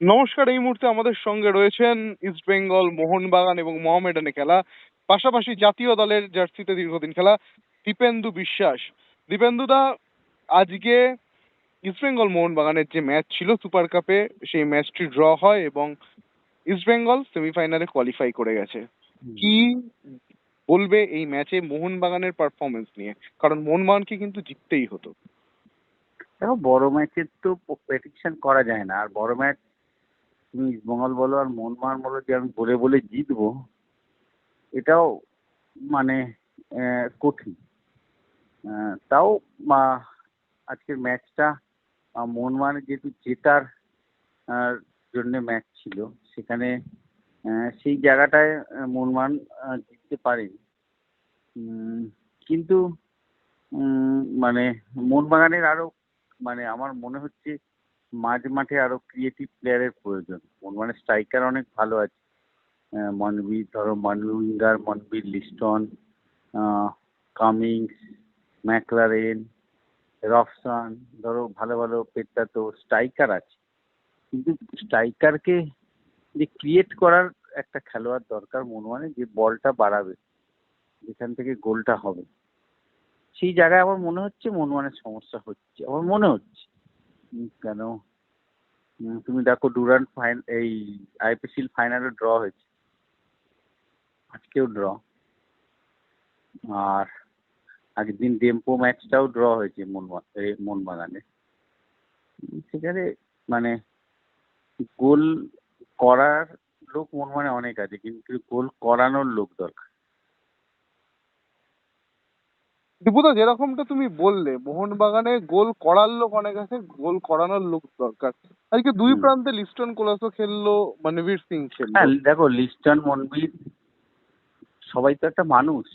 নমস্কার এই মুহূর্তে আমাদের সঙ্গে রয়েছেন ইস্ট বেঙ্গল মোহনবাগান এবং মোহামেডানে খেলা পাশাপাশি জাতীয় দলের জার্সিতে দীর্ঘদিন খেলা দীপেন্দু বিশ্বাস। দীপেন্দু দা আজকে ইস্ট বেঙ্গল মোহনবাগানের যে ম্যাচ ছিল সুপার কাপে সেই ম্যাচটি ড্র হয় এবং ইস্ট বেঙ্গল সেমিফাইনালে কোয়ালিফাই করে গেছে। কি বলবে এই ম্যাচে মোহনবাগানের পারফরমেন্স নিয়ে? কারণ মোহনবাগানকে কিন্তু জিততেই হতো। দেখো বড় ম্যাচের তো প্রেডিকশন করা যায় না। আর বড় ম্যাচ তুমি ইস্টবেঙ্গল বলো আর মোহনবাগান বলো যে আমি বলে বলে জিতবো এটাও মানে কঠিন। তাও আজকের ম্যাচটা মোহনবাগানের যেহেতু জেতার জন্য ম্যাচ ছিল সেখানে সেই জায়গাটায় আহ, জিততে পারেনি কিন্তু মানে মোহনবাগানের আরও মানে আমার মনে হচ্ছে মাঝ মাঠে আরও ক্রিয়েটিভ প্লেয়ারের প্রয়োজন। মানে স্ট্রাইকার অনেক ভালো আছে। মনবীর, ধরো মনউইঙ্গার মনবীর লিস্টন কামিংস, ম্যাকলারেন, রফসান, ধরো ভালো ভালো পেটটা তো স্ট্রাইকার আছে। কিন্তু স্ট্রাইকারকে যে ক্রিয়েট করার একটা খেলোয়াড় দরকার মনে মানে যে বলটা বাড়াবে, যেখান থেকে গোলটা হবে। সেই জায়গায় আমার মনে হচ্ছে মনমানের সমস্যা হচ্ছে, আমার মনে হচ্ছে। কেন? তুমি দেখো ডুরান্ট ফাইন এই আইপিসিল ফাইনালে ড্র হয়েছে। আজকেও ড্র আর আগের দিন ডেম্পো ম্যাচটাও ড্র হয়েছে মোহনবাগানে। সেখানে মানে গোল করার লোক মোহনবাগানে অনেক আছে, কিন্তু গোল করানোর লোক দরকার। দীপুদা যেরকমটা তুমি বললে মোহনবাগানে গোল করার লোক অনেক আছে গোল করানোর লোক দরকার। আজকে দুই। প্রান্তে লিস্টন কোলাসো খেললো মনবীর সিং খেললো। হ্যাঁ দেখো লিস্টন মনবীর সবাই তো একটা মানুষ।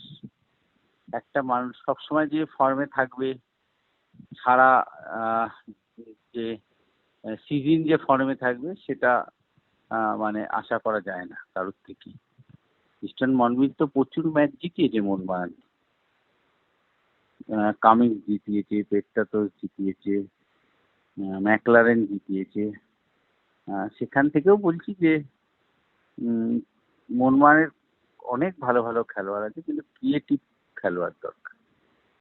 একটা মানুষ সবসময় যে ফর্মে থাকবে সারা আহ, যে সিজন যে ফর্মে থাকবে সেটা আহ, মানে আশা করা যায় না কারোর থেকে। ইস্টার্ন মনবীর তো প্রচুর ম্যাচ জিতিয়েছে মোহনবাগান কামিংস জিতিয়েছে পেটটা তো জিতিয়েছে ম্যাকলারেন জিতিয়েছে। সেখান থেকেও বলছি যে মনমানের অনেক ভালো ভালো খেলোয়াড় আছে, কিন্তু ক্রিয়েটিভ খেলোয়াড় দরকার।